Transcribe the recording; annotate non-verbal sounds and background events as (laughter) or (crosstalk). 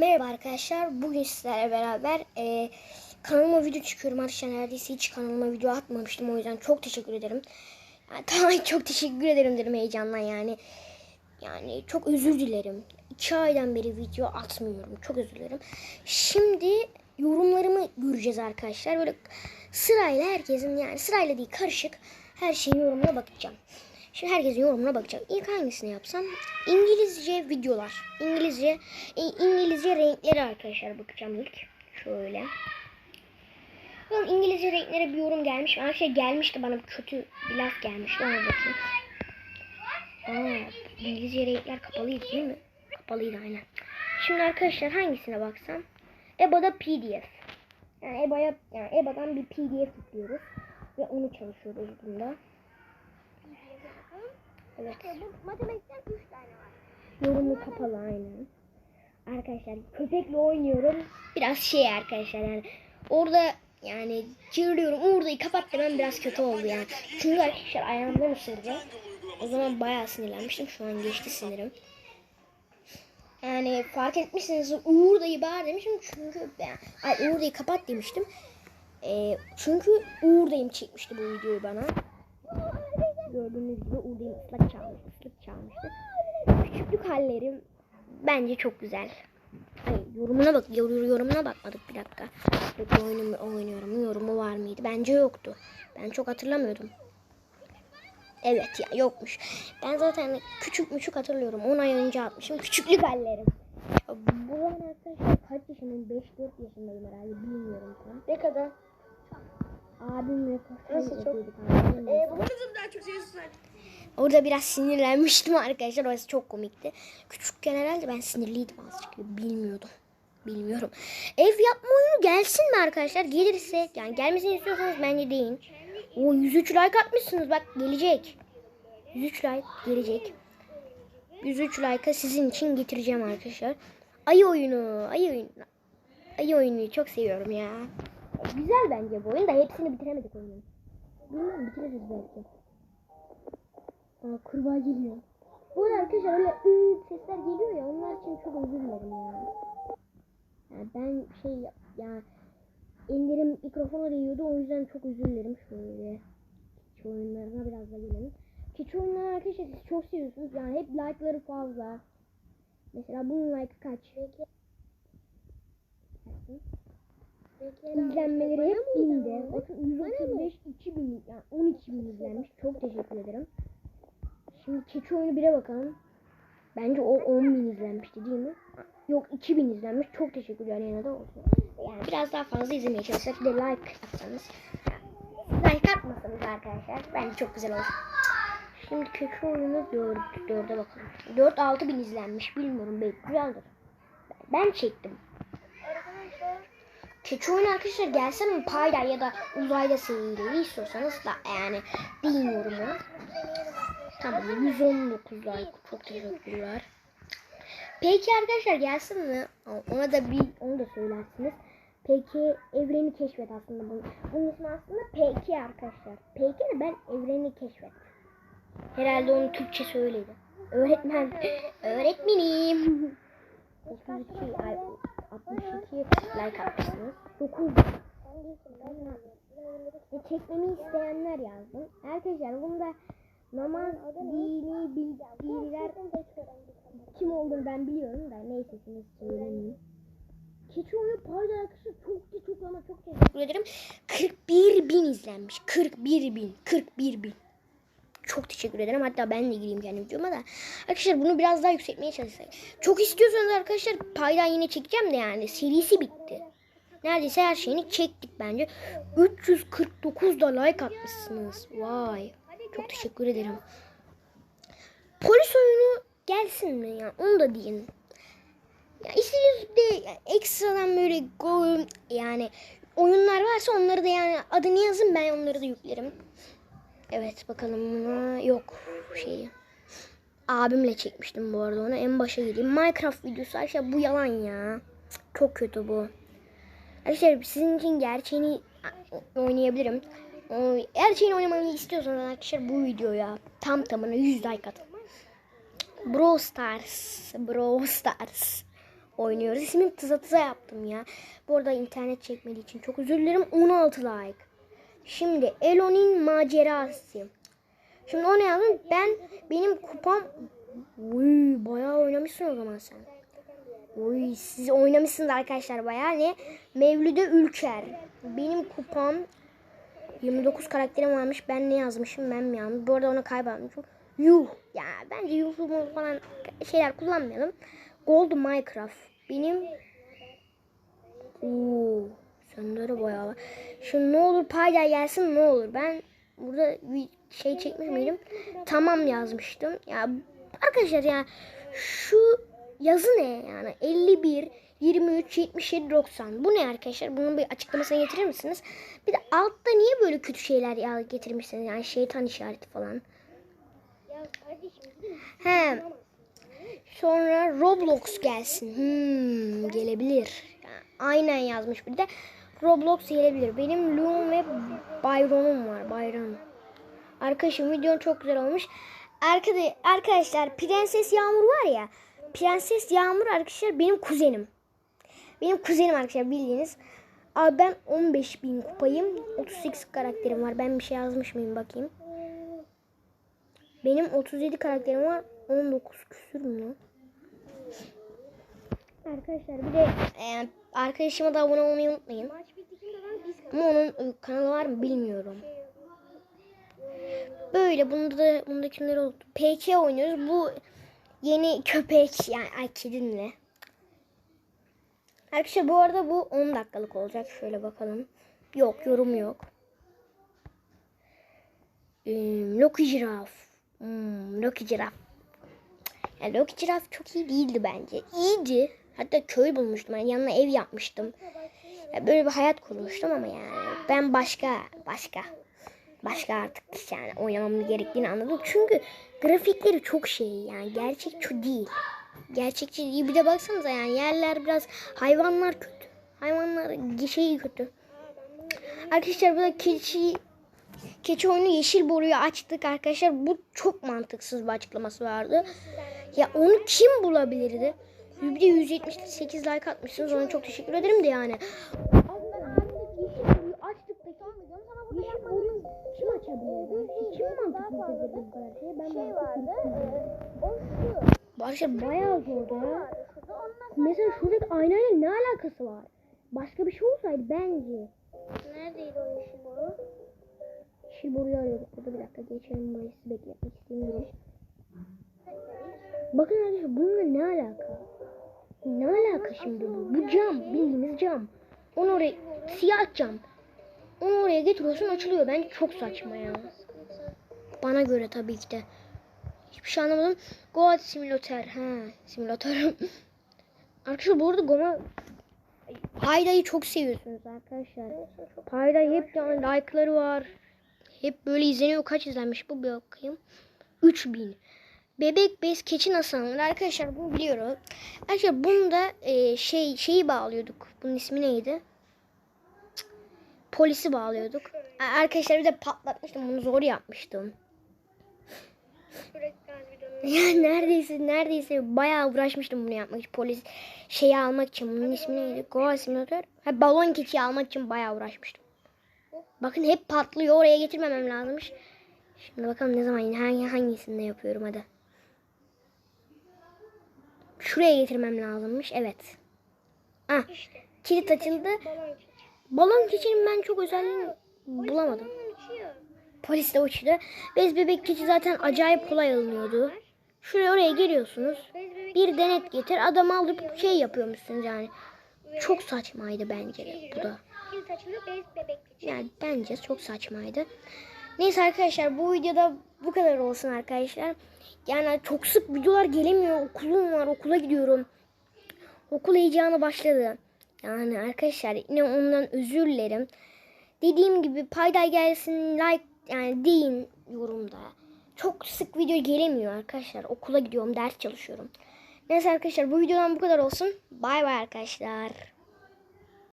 Merhaba arkadaşlar. Bugün sizlerle beraber e, kanalıma video çıkıyorum. Arkadaşlar neredeyse hiç kanalıma video atmamıştım. O yüzden çok teşekkür ederim. Yani, (laughs) tamam çok teşekkür ederim dedim heyecanla yani. Yani çok özür dilerim. İki aydan beri video atmıyorum. Çok özür dilerim. Şimdi yorumlarımı göreceğiz arkadaşlar. Böyle sırayla herkesin yani sırayla değil karışık her şeyin yorumuna bakacağım. Şimdi herkesin yorumuna bakacağım. İlk hangisini yapsam? İngilizce videolar. İngilizce İ- İngilizce renkleri arkadaşlar bakacağım ilk. Şöyle. Bakalım İngilizce renklere bir yorum gelmiş. mi? Arkadaşlar gelmişti bana kötü bir laf gelmişti. Ona bakayım. Aa, İngilizce renkler kapalıydı değil mi? Kapalıydı aynen. Şimdi arkadaşlar hangisine baksam? EBA'da PDF. Yani EBA'ya yani EBA'dan bir PDF yüklüyoruz ve onu çalışıyoruz bunda. Evet. Matematikten 3 tane var. Yorumu kapalı aynen. Arkadaşlar köpekle oynuyorum. Biraz şey arkadaşlar yani orada yani çığırıyorum orayı kapat demem biraz kötü oldu yani. Çünkü arkadaşlar ayağımdan ısırdı. O zaman bayağı sinirlenmiştim. Şu an geçti sinirim. Yani fark etmişsiniz Uğur dayı bağır demişim çünkü ben ay Uğur dayı kapat demiştim. Ee, çünkü Uğur dayım çekmişti bu videoyu bana. Gördüğünüz gibi Uğur dayım ıslak çalmıştı, ıslık çalmıştı. Küçüklük hallerim bence çok güzel. Ay, yorumuna bak, yor- yorumuna bakmadık bir dakika. Yok oyunu oynuyorum, yorumu var mıydı? Bence yoktu. Ben çok hatırlamıyordum. Evet ya yokmuş. Ben zaten küçük müçük hatırlıyorum. 10 ay önce atmışım. Küçüklük hallerim. Bu arkadaşlar kaç yaşındayım? 5-4 yaşındayım herhalde. Bilmiyorum tam. Ne kadar? Abimle Nasıl çok-. Ee, bu kızım daha çok söyle. Orada biraz sinirlenmiştim (laughs) arkadaşlar. Orası çok komikti. Küçükken herhalde ben sinirliydim azıcık. Bilmiyordum. Bilmiyorum. Ev yapma oyunu gelsin mi arkadaşlar? Gelirse yani gelmesini istiyorsanız bence deyin. O 103 like atmışsınız bak gelecek. 103 like gelecek. 103 like'a sizin için getireceğim arkadaşlar. Ayı oyunu, ayı oyunu. Ayı oyunu çok seviyorum ya. Güzel bence bu oyun da hepsini bitiremedik oyunun. Bilmem bitiririz belki. Aa, kurbağa geliyor. Bu arada arkadaşlar öyle ıı sesler geliyor ya onlar için çok özür dilerim ya. Yani ben şey ya ellerim mikrofona değiyordu o yüzden çok özür dilerim şöyle. Keçi oyunlarına biraz da gelelim. Keçi oyunları arkadaşlar siz çok seviyorsunuz yani hep like'ları fazla. Mesela bunun like kaç? İzlenmeleri hep binde. Bakın 135 2000 yani 12 bin izlenmiş. Çok teşekkür ederim. Şimdi keçi oyunu 1'e bakalım. Bence o 10 bin izlenmişti değil mi? Yok 2000 izlenmiş. Çok teşekkürler yine de olsun. Yani biraz daha fazla izlemeye çalışsak bir de like atsanız. Like atmasanız arkadaşlar bence çok güzel olur. Şimdi keçi oyunu 4, 4'e bakalım. 4-6 bin izlenmiş. Bilmiyorum belki güzeldir. Ben çektim. Keçi oyunu arkadaşlar gelsene mi payda ya da uzayda seyirleri istiyorsanız da yani deyin yoruma. Tamam 119 like çok teşekkürler. Peki arkadaşlar gelsin mi? Ona da bir onu da söylersiniz. Peki evreni keşfet aslında bunun. Bunun ismi aslında Peki arkadaşlar. Peki de ben evreni keşfet. Herhalde onun Türkçe söyledi. Öğretmen. Öğretmenim. (laughs) 62 ay 62 like atmışsınız. 9 ve çekmemi isteyenler yazdım. Arkadaşlar bunda namaz dini bilgiler kim olduğunu ben biliyorum da neyse şimdi söylemeyeyim. Keçi oyunu payda arkadaşlar çok çok ama çok teşekkür ederim. 41 bin izlenmiş. 41 bin. 41 bin. Çok teşekkür ederim. Hatta ben de gireyim kendi videoma da. Arkadaşlar bunu biraz daha yükseltmeye çalışsak. Çok istiyorsanız arkadaşlar paydan yine çekeceğim de yani. Serisi bitti. Neredeyse her şeyini çektik bence. 349 da like atmışsınız. Vay. Çok teşekkür ederim. Polis oyunu gelsin mi ya? Onu da deyin. Ya istediğiniz de ekstradan böyle go- yani oyunlar varsa onları da yani adını yazın ben onları da yüklerim. Evet bakalım buna yok şeyi. Abimle çekmiştim bu arada onu. En başa gideyim. Minecraft videosu arkadaşlar bu yalan ya. Çok kötü bu. Arkadaşlar sizin için gerçeğini oynayabilirim. O Gerçeğini oynamamı istiyorsanız arkadaşlar bu videoya tam tamına 100 like atın. Brawl Stars. Brawl Stars. oynuyoruz. İsmini tıza tıza yaptım ya. Bu arada internet çekmediği için çok özür dilerim. 16 like. Şimdi Elon'in macerası. Şimdi o ne yazdım? Ben benim kupam Uy, bayağı oynamışsın o zaman sen. Uy, siz oynamışsınız arkadaşlar bayağı ne? Mevlüde Ülker. Benim kupam 29 karakterim varmış. Ben ne yazmışım? Ben mi yazmışım? Bu arada onu kaybetmişim. Yuh. Ya bence yuhlumu falan şeyler kullanmayalım. Gold Minecraft. Benim Oo, bayağı var. Şimdi ne olur payda gelsin ne olur. Ben burada bir şey çekmiş miydim? Tamam yazmıştım. Ya arkadaşlar ya şu yazı ne yani? 51 23 77 90. Bu ne arkadaşlar? Bunun bir açıklamasını getirir misiniz? Bir de altta niye böyle kötü şeyler ya getirmişsiniz? Yani şeytan işareti falan. Kardeşim He. Sonra Roblox gelsin. Hmm, gelebilir. Yani aynen yazmış bir de. Roblox gelebilir. Benim Loom ve Byron'um var. Byron. Arkadaşım videon çok güzel olmuş. Arkada, arkadaşlar Prenses Yağmur var ya. Prenses Yağmur arkadaşlar benim kuzenim. Benim kuzenim arkadaşlar bildiğiniz. Abi ben 15 bin kupayım. 38 karakterim var. Ben bir şey yazmış mıyım bakayım. Benim 37 karakterim var. 19 küsür mü? Arkadaşlar bir de e, arkadaşıma da abone olmayı unutmayın. Ama onun e, kanalı var mı bilmiyorum. Böyle bunda da bunda kimler oldu? PK oynuyoruz. Bu yeni köpek yani ay kedinle. Arkadaşlar bu arada bu 10 dakikalık olacak. Şöyle bakalım. Yok yorum yok. Hmm, Loki Giraf. Hmm, Loki Giraf. Yani Loki Giraf çok iyi değildi bence. İyiydi. Hatta köy bulmuştum. Yani yanına ev yapmıştım. Ya böyle bir hayat kurmuştum ama yani ben başka başka başka artık yani oynamam gerektiğini anladım. Çünkü grafikleri çok şey yani gerçekçi değil. Gerçekçi değil. Bir de baksanıza yani yerler biraz hayvanlar kötü. Hayvanlar şeyi kötü. Arkadaşlar burada keçi keçi oyunu yeşil boruyu açtık arkadaşlar. Bu çok mantıksız bir açıklaması vardı. Ya onu kim bulabilirdi? Bir de 178 like atmışsınız. Ona çok teşekkür ederim de yani. Yeşil boruyu kim açabilirdi? Kim mantıklı dedi bu kadar şey? Ben şey vardı. E, o şu. Bu arkadaşlar bayağı zordu. Ondan Mesela şuradaki aynayla ne alakası var? Başka bir şey olsaydı bence. neredeydi o yeşil boru? Yeşil boruyu arıyorduk. Burada bir dakika geçelim burayı sizi bekletmek istemiyorum. Bakın arkadaşlar bununla ne alaka? Ne alaka şimdi bu? Bu cam. Bildiğimiz cam. Onu oraya siyah cam. Onu oraya getiriyorsun açılıyor. Bence çok saçma ya. Bana göre tabii ki de. Hiçbir şey anlamadım. Goat simülatör. Ha, simülatör. (laughs) arkadaşlar bu arada Goma Payda'yı çok seviyorsunuz arkadaşlar. Payda hep yani like'ları var. Hep böyle izleniyor. Kaç izlenmiş bu bir bakayım. 3000. Bebek bez keçi nasıl alınır? Arkadaşlar bunu biliyorum. Arkadaşlar bunu da e, şey şeyi bağlıyorduk. Bunun ismi neydi? Polisi bağlıyorduk. Arkadaşlar bir de patlatmıştım. Bunu zor yapmıştım. Sürekli gaz videonun. Ya neredeyse neredeyse bayağı uğraşmıştım bunu yapmak için. Polis şeyi almak için. Bunun ismi neydi? Goa simülatör. Ha, balon keçiyi almak için bayağı uğraşmıştım. Bakın hep patlıyor. Oraya getirmemem lazımmış. Şimdi bakalım ne zaman hangi hangisinde yapıyorum hadi. Şuraya getirmem lazımmış. Evet. Ah, İşte. kilit açıldı. Balon. Balon keçinin ben çok özelliğini bulamadım. Polis de uçtu. Bez bebek keçi zaten acayip kolay alınıyordu. Şuraya oraya geliyorsunuz. Bir denet getir. Adamı alıp şey yapıyormuşsunuz yani. Çok saçmaydı bence de bu da. Yani bence çok saçmaydı. Neyse arkadaşlar bu videoda bu kadar olsun arkadaşlar. Yani çok sık videolar gelemiyor. Okulum var okula gidiyorum. Okul heyecanı başladı. Yani arkadaşlar yine ondan özür dilerim. Dediğim gibi payday gelsin like yani deyin yorumda. Çok sık video gelemiyor arkadaşlar. Okula gidiyorum ders çalışıyorum. Neyse arkadaşlar bu videodan bu kadar olsun. Bay bay arkadaşlar.